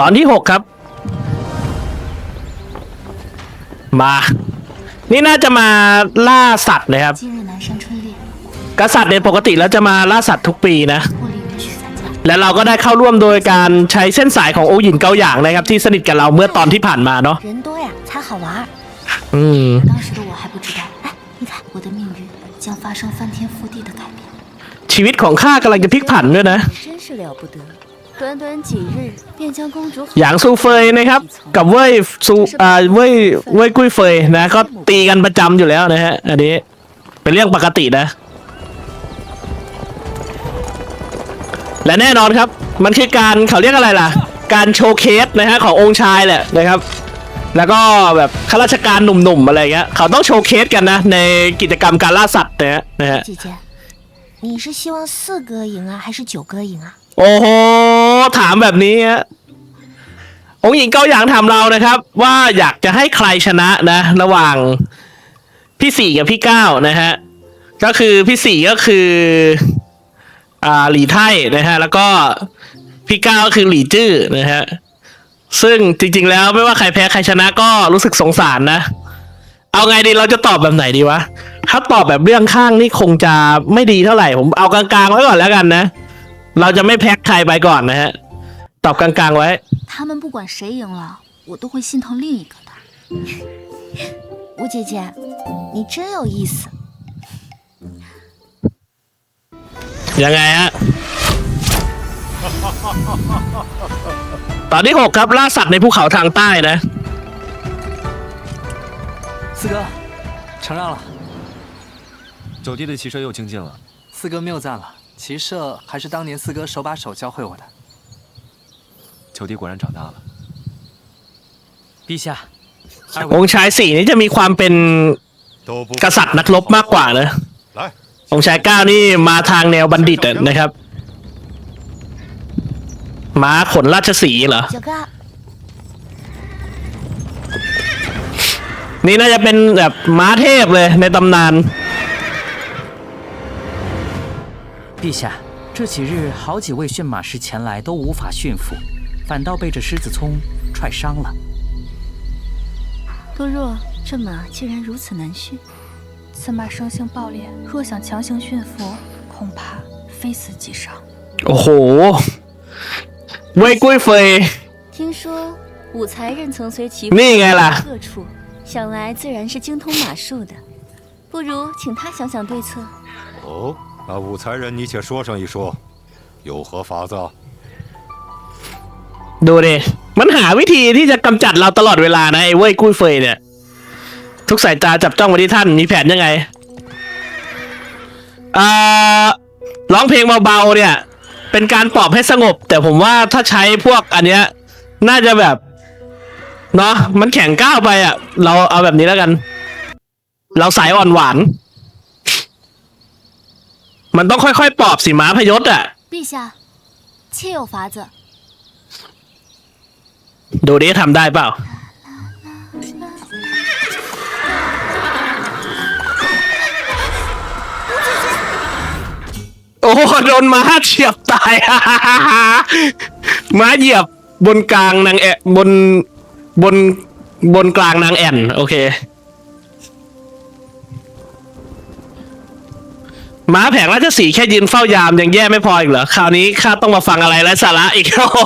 ตอนที่หกครับ มา นี่น่าจะมาล่าสัตว์เลยครับ กษัตริย์เนปกติแล้วจะมาล่าสัตว์ทุกปีนะ และเราก็ได้เข้าร่วมโดยการใช้เส้นสายของโอหยินเกาหยางนะครับ ที่สนิทกับเราเมื่อตอนที่ผ่านมาเนาะอืมชีวิตของข้ากำลังจะพลิกผันด้วยนะ 短短几日便将公主 หยางซูเฟยนะครับ กับเว่ยซูอ่าเว่ยเว่ยกุ้ยเฟยนะ ก็ตีกันประจำอยู่แล้วนะฮะ อันนี้ เป็นเรื่องปกตินะ และแน่นอนครับ มันคือการเขาเรียกอะไรล่ะ การโชว์เคสนะฮะขององค์ชายแหละนะครับ แล้วก็แบบข้าราชการหนุ่มๆอะไรเงี้ย เขาต้องโชว์เคสกันนะ ในกิจกรรมการล่าสัตว์นะฮะนะฮะ 姐姐，你是希望四哥赢啊，还是九哥赢啊？ โอ้โห ถามแบบนี้ฮะองค์หญิงเกาหยางถามเรานะครับ ว่าอยากจะให้ใครชนะนะ ระหว่างพี่สี่กับพี่เก้านะฮะ ก็คือพี่สี่ก็คือ อ่าหลี่ไท่นะฮะ แล้วก็พี่เก้าก็คือหลี่จื้อนะฮะ ซึ่งจริง ๆ แล้วไม่ว่าใครแพ้ใครชนะก็รู้สึกสงสารนะ เอาไงดีเราจะตอบแบบไหนดีวะ ถ้าตอบแบบเรื่องข้างนี่คงจะไม่ดีเท่าไหร่ผมเอากลางๆไว้ก่อนแล้วกันนะ เราจะไม่แพ็คใครไปก่อนนะฮะ ตอบกลางๆไว้ 他们不管谁赢了，我都会心疼另一个的。吴姐姐，你真有意思。 ยังไงฮะ ตอนที่หกครับล่าสัตว์ในภูเขาทางใต้นะ 四哥，承让了，九弟的骑射又精进了，四哥谬赞了。 骑射还是当年四哥手把手教会我的。九弟果然长大了。陛下，二 อง 位 ค์ชายสี่นี่จะมีความเป็น 都不 กษัตริย์นักรบมากกว่านะ 来， องค์ชายเก้านี่มาทางแนวบัณฑิตอะนะครับ ม้าขนราชสีห์เหรอ 九哥， นี่น่าจะเป็นแบบม้าเทพเลยในตำนาน 陛下，这几日好几位驯马师前来都无法驯服，反倒被这狮子聪踹伤了。多若这马竟然如此难驯，此马生性暴烈，若想强行驯服，恐怕非死即伤。哦吼！魏贵妃，听说武才人曾随其父各处，想来自然是精通马术的，不如请他想想对策。哦。那武才人你且说上一说，有何法子？ ดูดิ มันหาวิธีที่จะกำจัดเราตลอดเวลานะไอ้เว่ยกุ้ยเฟยเนี่ย ทุกสายตาจับจ้องมาที่ท่าน มีแผนยังไงอ่าร้องเพลงเบาๆเนี่ย เป็นการปลอบให้สงบ แต่ผมว่าถ้าใช้พวกอันเนี้ย น่าจะแบบ เนาะมันแข็งก้าวไปอ่ะ เราเอาแบบนี้แล้วกัน เราสายอ่อนหวาน มันต้องค่อยๆปลอบสิม้าพยศอ่ะ 陛下，切有法子。 ดูดิทำได้เปล่า โอ้โหโดนม้าเฉียบตาย ม้าเหยียบบนกลางนางแอบนบนบนกลางนางแอ่น โอเค ม้าแผงราชสีห์แค่ยืนเฝ้ายามยังแย่ไม่พออีกเหรอ คราวนี้ข้าต้องมาฟังอะไรไร้สาระอีก โอ้โห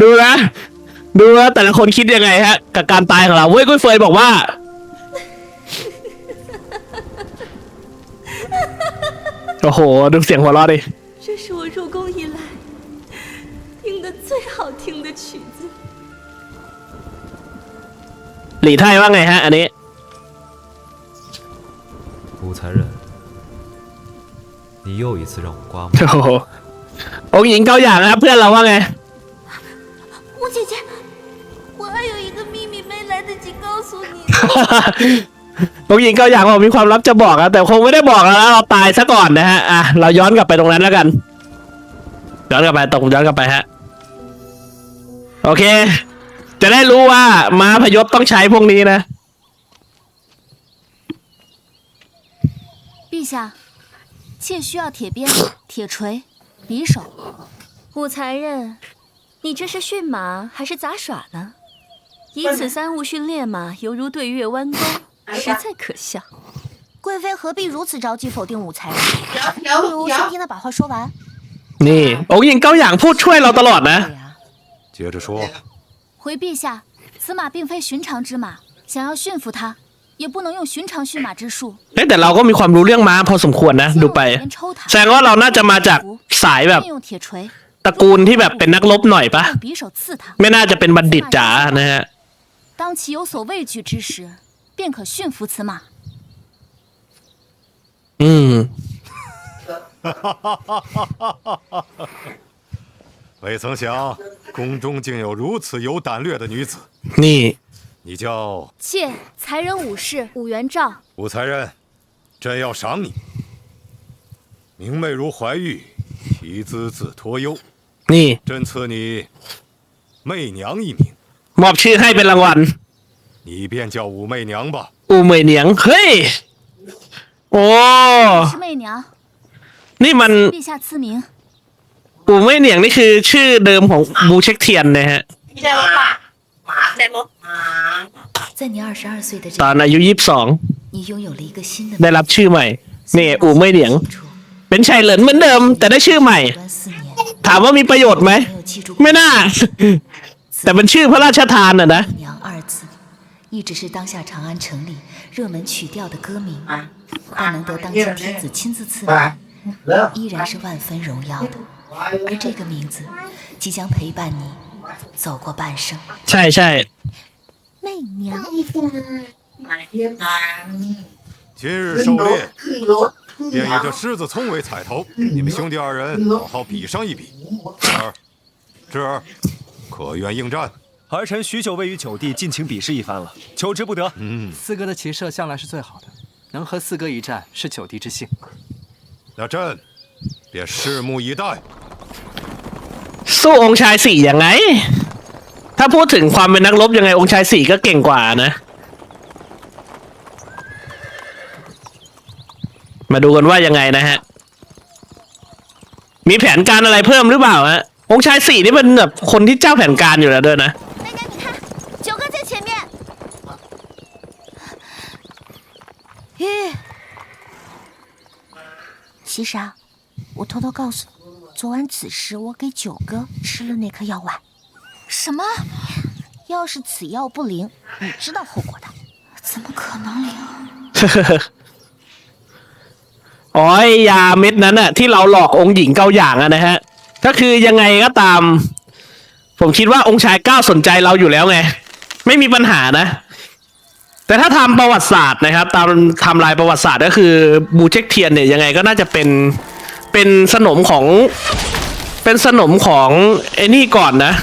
ดูนะ ดูว่าแต่ละคนคิดยังไงฮะ กับการตายของเราเว้ยกุ้ยเฟยบอกว่า โอ้โห ดูเสียงหัวเราะดิ 这是我入宫以来听的最好听的曲子。 หลีไทยว่าไงฮะ อันนี้ 武才人， 你又一次让我刮目。 โอ้โหองค์หญิงเกาหยางนะครับ เพื่อนเราว่าไง 吴姐姐，我还有一个秘密没来得及告诉你。 องค์หญิงเกาหยางบอกมีความลับจะบอกนะแต่คงไม่ได้บอกแล้วนะเราตายซะก่อนนะฮะ อ่ะ เราย้อนกลับไปตรงนั้นแล้วกัน ย้อนกลับไปตรงย้อนกลับไปฮะ โอเค จะได้รู้ว่าม้าพยศต้องใช้พวกนี้นะ 陛下， 妾需要铁鞭、铁锤、匕首。武才人， 你这是驯马还是杂耍呢？以此三物训练马，犹如对月弯钩，实在可笑。贵妃何必如此着急否定武才人？不如先听他把话说完。 นี่ องค์หญิงเกาหยางพูดช่วยเราตลอดนะ 对呀、接着说，回陛下，此马并非寻常之马，想要驯服它， 也不能用寻常驯马之术。 เอ้ยแต่เราก็มีความรู้เรื่องม้าพอสมควรนะ ดูไป 先往里面抽它 แสดงว่าเราน่าจะมาจากสายแบบ 便用铁锤， ตระกูลที่แบบเป็นนักรบหน่อยปะ 用匕首刺它。 ไม่น่าจะเป็นบัณฑิตจ๋านะฮะ 当其有所畏惧之时，便可驯服此马。 อืม 未曾想宫中竟有如此有胆略的女子。 นี่ 你叫妾才人武士武元照，武才人，朕要赏你。明媚如怀玉，提资自托忧。 นี่ 朕赐你媚娘一名， มอบชื่อให้เป็นรางวัล 你便叫武媚娘吧。 อูเหมยเหนียง เฮ้ย โอ้ 是媚娘， นี่มัน 陛下赐名。 อูเหมยเหนียงนี่คือชื่อเดิมของบูเช็คเทียนนะฮ ะ 在你二十二岁的 ต 这 อนอายุยี่สิบสอง 你拥有了一个新的 ได้รับชื่อใหม่ นี่อูเหมยเหนียง 处， เป็นชายเหลินเหมือนเดิม แต่ได้ชื่อใหม่ 短四年 ถามว่ามีประโยชน์ไหม 没有记住 ไม่น่า แต่เป็นชื่อพระราชทานอ่ะนะ 媚娘二字，一直是当下长安城里热门曲调的歌名，但能得当今天子亲自赐名，依然是万分荣耀的。而这个名字即将陪伴你 走过半生。菜菜，媚娘。今日狩猎，便以这狮子葱为彩头，你们兄弟二人好好比上一比。智儿，智儿，可愿应战？儿臣许久未与九弟尽情比试一番了，求之不得。嗯，四哥的骑射向来是最好的，能和四哥一战是九弟之幸。那朕便拭目以待。 สู้องค์ชายสี่ยังไง ถ้าพูดถึงความเป็นนักรบยังไงองค์ชายสี่ก็เก่งกว่านะ มาดูกันว่ายังไงนะฮะ มีแผนการอะไรเพิ่มหรือเปล่าฮะ องค์ชายสี่นี่เป็นแบบคนที่เจ้าแผนการอยู่แล้วด้วยนะ 媚娘，你看，九哥在前面。吁，其实啊，我偷偷告诉你， 昨晚子时我给九哥吃了那颗药丸。什么？要是此药不灵，你知道后果的。怎么可能灵？ อ๋อยยาเม็ดนั้นอะที่เราหลอกองค์หญิงเกาหยางอะนะฮะ ก็คือยังไงก็ตาม ผมคิดว่าองค์ชายเก้าสนใจเราอยู่แล้วไง ไม่มีปัญหานะ แต่ถ้าทำประวัติศาสตร์นะครับ ตามไทำลายประวัติศาสตร์ก็คือบูเช็คเทียนเนี่ยยังไงก็น่าจะเป็น เป็นสนมของ เป็นสนมของไอ้นี่ก่อนนะ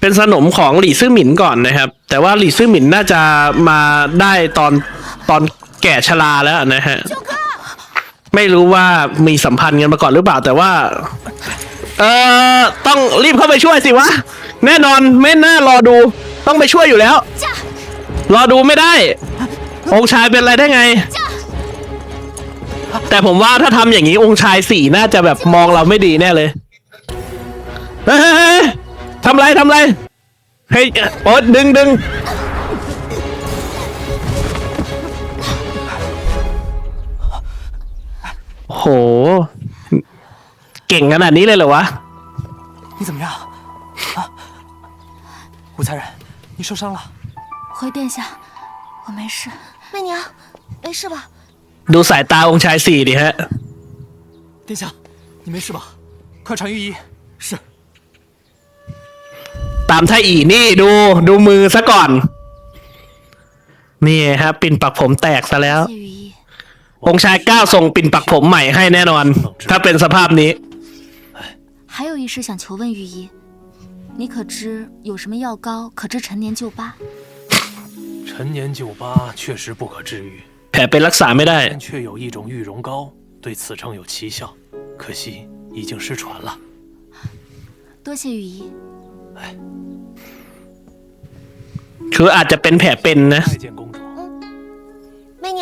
เป็นสนมของหลี่ซื่อหมินก่อนนะครับ แต่ว่าหลี่ซื่อหมินน่าจะมาได้ตอนตอนแก่ชราแล้วนะฮะไม่รู้ว่ามีสัมพันธ์กันมาก่อนหรือเปล่าแต่ว่า เออต้องรีบเข้าไปช่วยสิวะ แน่นอนไม่น่ารอดู ต้องไปช่วยอยู่แล้ว รอดูไม่ได้ องค์ชายเป็นอะไรได้ไง แต่ผมว่าถ้าทำอย่างนี้องค์ชายสี่น่าจะแบบมองเราไม่ดีแน่เลยเฮ้ยเฮ้ยเฮ้ยทำไรทำไรเฮ้ยโอ๊ตดึงดึงโห เก่งขนาดนี้เลยเหรอวะ 你怎么样？啊，武才人，你受伤了？回殿下，我没事。媚娘，没事吧？ ดูสายตาองค์ชายสี่ดิฮะ 殿下，你没事吧？快传御医。是。 ตามไทยอีนี่ดูดูมือซะก่อน นี่ครับปิ่นปักผมแตกซะแล้ว 谢御医， องค์ชายเก้าส่งปิ่นปักผมใหม่ให้แน่นอน ถ้าเป็นสภาพนี้ 还有一事想求问御医，你可知有什么药膏可治陈年旧疤？陈年旧疤确实不可治愈， แผลเป็นรักษาไม่ได้ 但却有一种玉容膏对此症有奇效，可惜已经失传了。多谢御医。 คืออาจจะเป็นแผลเป็นนะ 拜见公主，媚娘，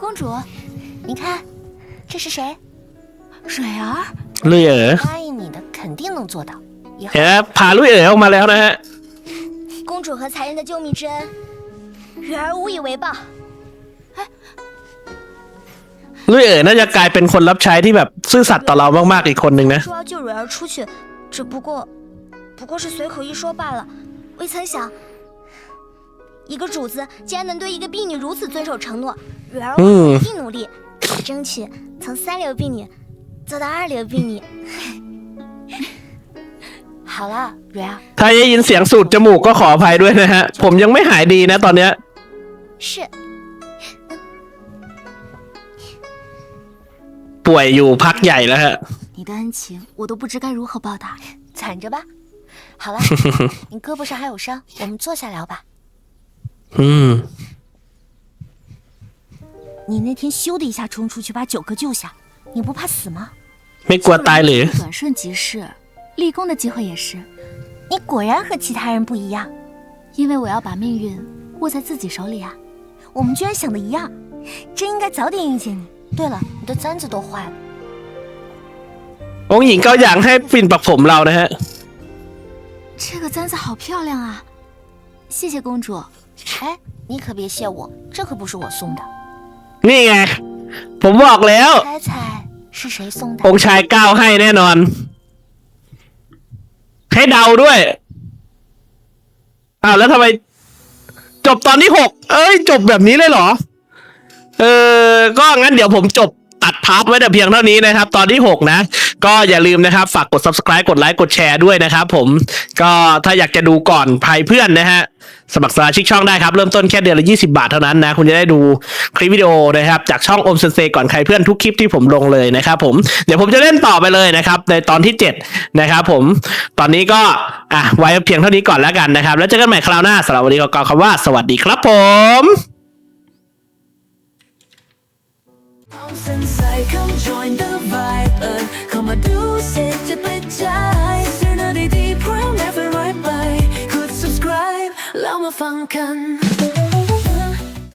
公主，你看，这是谁？蕊儿， เลื่อยเออ 答应你的肯 肯定能做到。以后 เห็นไหมพาลุยเอ๋อออกมาแล้วนะฮะ 公主和才人的救命之恩，蕊儿无以为报。 ลุยเอ๋อน่าจะกลายเป็นคนรับใช้ที่แบบซื่อสัตย์ต่อเรามากๆอีกคนหนึ่งนะ 说要救蕊儿出去，只不过，不过是随口一说罢了，未曾想，一个主子竟然能对一个婢女如此遵守承诺，蕊儿会嗯努力努力，争取从三流婢女做到二流婢女。好了，蕊儿， ถ้าได้ยินเสียงสูดจมูกก็ขออภัยด้วยนะฮะ ผมยังไม่หายดีนะตอนเนี้ย 是 ป่วยอยู่พักใหญ่แล้วฮะ 你的恩情，我都不知该如何报答，攒着吧。好了，你胳膊上还有伤，我们坐下聊吧。 อืม 你那天咻的一下冲出去把九哥救下，你不怕死吗？ ไม่กลัวตายหรือ 转瞬即逝，立功的机会也是。你果然和其他人不一样，因为我要把命运握在自己手里啊。我们居然想的一样，真应该早点遇见你。 对了，你的簪子都坏了， องค์หญิงเกาหยางให้ปิ่นปักผมเรานะฮะ 这个簪子好漂亮啊！谢谢公主。哎，你可别谢我，这可不是我送的。 นี่ไง ผมบอกแล้ว 猜猜是谁送的？ องค์ชายก้าวให้แน่นอน ให้เดาด้วย อ้าวแล้วทำไม จบตอนที่หก เอ้ย จบแบบนี้เลยเหรอ เออก็งั้นเดี๋ยวผมจบตัดพาร์ทไว้แต่เพียงเท่านี้นะครับ ตอนที่ 6 นะ ก็อย่าลืมนะครับ ฝากกด subscribe กดไลค์กดแชร์ด้วยนะครับผมก็ถ้าอยากจะดูก่อนภัยเพื่อนนะฮะสมัครสมาชิกช่องได้ครับ เริ่มต้นแค่เดือนละ 20 บาทเท่านั้นนะ คุณจะได้ดูคลิปวิดีโอนะครับ จากช่องอมเซนเซก่อนใครเพื่อนทุกคลิปที่ผมลงเลยนะครับผมเดี๋ยวผมจะเล่นต่อไปเลยนะครับ ในตอนที่ 7 นะครับผมตอนนี้ก็อะไว้เพียงเท่านี้ก่อนแล้วกันนะครับ แล้วเจอกันใหม่คราวหน้าสำหรับวันนี้ก็กล่าวคำว่าสวัสดีครับผม Inside, come join the vibe and come on do sit จะไปใจเสียงนาดีๆพร้อม never right by กด subscribe แล้วมาฟังกัน